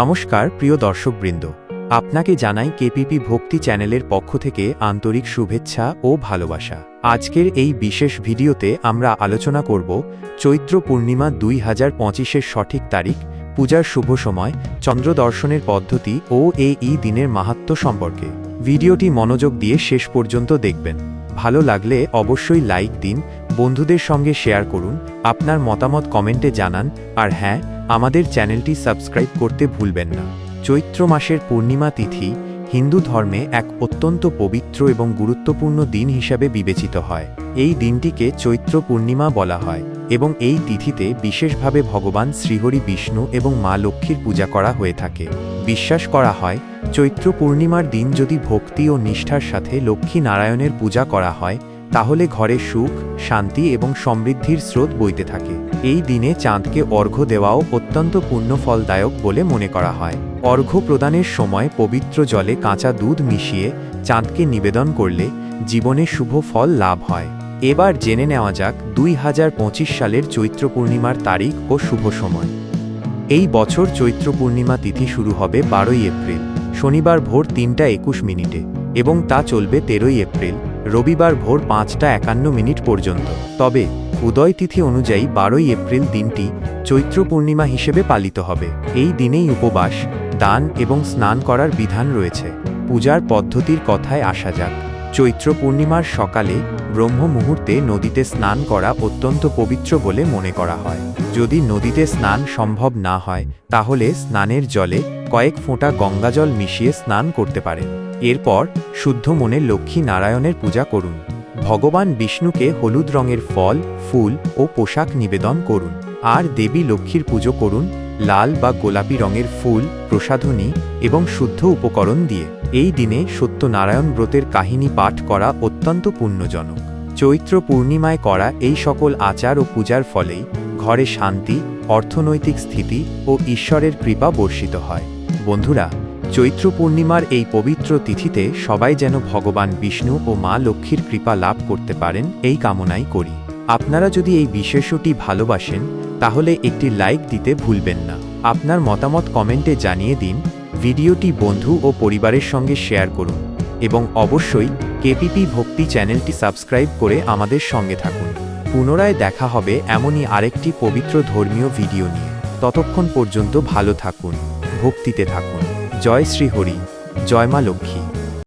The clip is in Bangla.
নমস্কার, প্রিয় দর্শকবৃন্দ। আপনাকে জানাই কেপিপি ভক্তি চ্যানেলের পক্ষ থেকে আন্তরিক শুভেচ্ছা ও ভালোবাসা। আজকের এই বিশেষ ভিডিওতে আমরা আলোচনা করব চৈত্র পূর্ণিমা দুই হাজার পঁচিশের সঠিক তারিখ, পূজার শুভ সময়, চন্দ্র দর্শনের পদ্ধতি ও এই দিনের মাহাত্ম্য সম্পর্কে। ভিডিওটি মনোযোগ দিয়ে শেষ পর্যন্ত দেখবেন। ভালো লাগলে অবশ্যই লাইক দিন, বন্ধুদের সঙ্গে শেয়ার করুন, আপনার মতামত কমেন্টে জানান, আর হ্যাঁ আমাদের চ্যানেলটি সাবস্ক্রাইব করতে ভুলবেন না। চৈত্র মাসের পূর্ণিমা তিথি হিন্দু ধর্মে এক অত্যন্ত পবিত্র এবং গুরুত্বপূর্ণ দিন হিসাবে বিবেচিত হয়। এই দিনটিকে চৈত্র পূর্ণিমা বলা হয় এবং এই তিথিতে বিশেষভাবে ভগবান শ্রীহরি বিষ্ণু এবং মা লক্ষ্মীর পূজা করা হয়ে থাকে। বিশ্বাস করা হয়, চৈত্র পূর্ণিমার দিন যদি ভক্তি ও নিষ্ঠার সাথে লক্ষ্মী নারায়ণের পূজা করা হয় তাহলে ঘরে সুখ, শান্তি এবং সমৃদ্ধির স্রোত বইতে থাকে। এই দিনে চাঁদকে অর্ঘ্য দেওয়াও অত্যন্ত পুণ্যফলদায়ক বলে মনে করা হয়। অর্ঘ্য প্রদানের সময় পবিত্র জলে কাঁচা দুধ মিশিয়ে চাঁদকে নিবেদন করলে জীবনে শুভ ফল লাভ হয়। এবার জেনে নেওয়া যাক দুই হাজার পঁচিশ সালের চৈত্র পূর্ণিমার তারিখ ও শুভ সময়। এই বছর চৈত্র পূর্ণিমা তিথি শুরু হবে বারোই এপ্রিল, শনিবার ভোর তিনটা একুশ মিনিটে এবং তা চলবে তেরোই এপ্রিল। রবিবার ভোর পাঁচটা একান্ন মিনিট পর্যন্ত। তবে, উদয় তিথি অনুযায়ী বারোই এপ্রিল দিনটি চৈত্র পূর্ণিমা হিসেবে পালিত হবে। এই দিনেই উপবাস, দান এবং স্নান করার বিধান রয়েছে। পূজার পদ্ধতির কথায় আসা যাক। চৈত্র পূর্ণিমার সকালে ব্রহ্ম মুহূর্তে নদীতে স্নান করা অত্যন্ত পবিত্র বলে মনে করা হয়। যদি নদীতে স্নান সম্ভব না হয়, তাহলে স্নানের জলে কয়েক ফোঁটা গঙ্গাজল মিশিয়ে স্নান করতে পারেন। এরপর শুদ্ধ মনে লক্ষ্মী নারায়ণের পূজা করুন। ভগবান বিষ্ণুকে হলুদ রঙের ফল, ফুল ও পোশাক নিবেদন করুন। আর দেবী লক্ষ্মীর পুজো করুন, লাল বা গোলাপি রঙের ফুল, প্রসাধনী এবং শুদ্ধ উপকরণ দিয়ে। এই দিনে সত্যনারায়ণ ব্রতের কাহিনী পাঠ করা অত্যন্ত পুণ্যজনক। চৈত্র পূর্ণিমায় করা এই সকল আচার ও পূজার ফলেই ঘরে শান্তি, অর্থনৈতিক স্থিতি ও ঈশ্বরের কৃপা বর্ষিত হয়। বন্ধুরা, চৈত্র পূর্ণিমার এই পবিত্র তিথিতে সবাই যেন ভগবান বিষ্ণু ও মা লক্ষ্মীর কৃপা লাভ করতে পারেন, এই কামনাই করি। আপনারা যদি এই বিশেষটি ভালোবাসেন, তাহলে একটি লাইক দিতে ভুলবেন না। আপনার মতামত কমেন্টে জানিয়ে দিন ভিডিওটি বন্ধু ও পরিবারের সঙ্গে শেয়ার করুন এবং অবশ্যই কেপিপি ভক্তি চ্যানেলটি সাবস্ক্রাইব করে আমাদের সঙ্গে থাকুন। পুনরায় দেখা হবে এমনই আরেকটি পবিত্র ধর্মীয় ভিডিও নিয়ে। ততক্ষণ পর্যন্ত ভালো থাকুন, ভক্তিতে থাকুন। জয় শ্রী হরি জয় মা লক্ষ্মী।